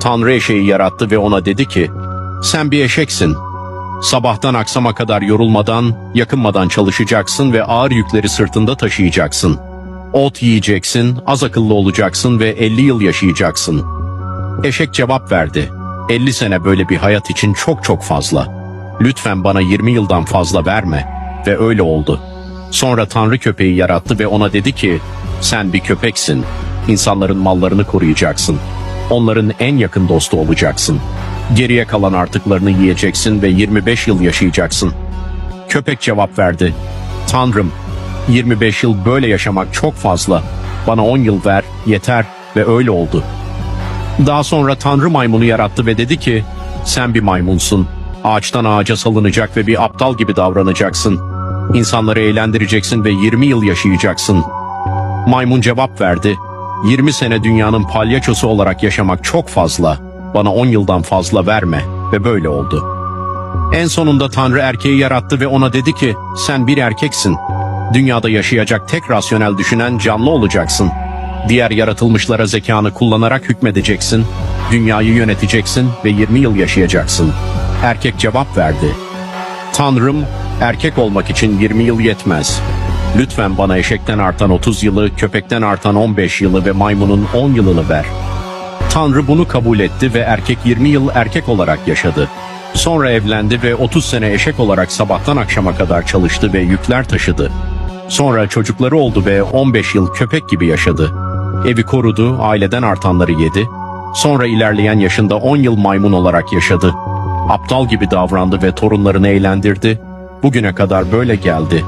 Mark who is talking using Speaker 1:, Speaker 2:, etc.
Speaker 1: Tanrı eşeği yarattı ve ona dedi ki, sen bir eşeksin. Sabahtan akşama kadar yorulmadan, yakınmadan çalışacaksın ve ağır yükleri sırtında taşıyacaksın. Ot yiyeceksin, az akıllı olacaksın ve 50 yıl yaşayacaksın. Eşek cevap verdi. 50 sene böyle bir hayat için çok çok fazla. Lütfen bana 20 yıldan fazla verme. Ve öyle oldu. Sonra Tanrı köpeği yarattı ve ona dedi ki, sen bir köpeksin. İnsanların mallarını koruyacaksın. Onların en yakın dostu olacaksın. Geriye kalan artıklarını yiyeceksin ve 25 yıl yaşayacaksın. Köpek cevap verdi. Tanrım, 25 yıl böyle yaşamak çok fazla. Bana 10 yıl ver, yeter ve öyle oldu. Daha sonra Tanrı maymunu yarattı ve dedi ki, sen bir maymunsun. Ağaçtan ağaca salınacak ve bir aptal gibi davranacaksın. İnsanları eğlendireceksin ve 20 yıl yaşayacaksın. Maymun cevap verdi. 20 sene dünyanın palyaçosu olarak yaşamak çok fazla. Bana 10 yıldan fazla verme. Ve böyle oldu. En sonunda Tanrı erkeği yarattı ve ona dedi ki, sen bir erkeksin. Dünyada yaşayacak tek rasyonel düşünen canlı olacaksın. Diğer yaratılmışlara zekanı kullanarak hükmedeceksin. Dünyayı yöneteceksin ve 20 yıl yaşayacaksın. Erkek cevap verdi. Tanrım, erkek olmak için 20 yıl yetmez. Lütfen bana eşekten artan 30 yılı, köpekten artan 15 yılı ve maymunun 10 yılını ver. Tanrı bunu kabul etti ve erkek 20 yıl erkek olarak yaşadı. Sonra evlendi ve 30 sene eşek olarak sabahtan akşama kadar çalıştı ve yükler taşıdı. Sonra çocukları oldu ve 15 yıl köpek gibi yaşadı. Evi korudu, aileden artanları yedi. Sonra ilerleyen yaşında 10 yıl maymun olarak yaşadı. Aptal gibi davrandı ve torunlarını eğlendirdi. Bugüne kadar böyle geldi.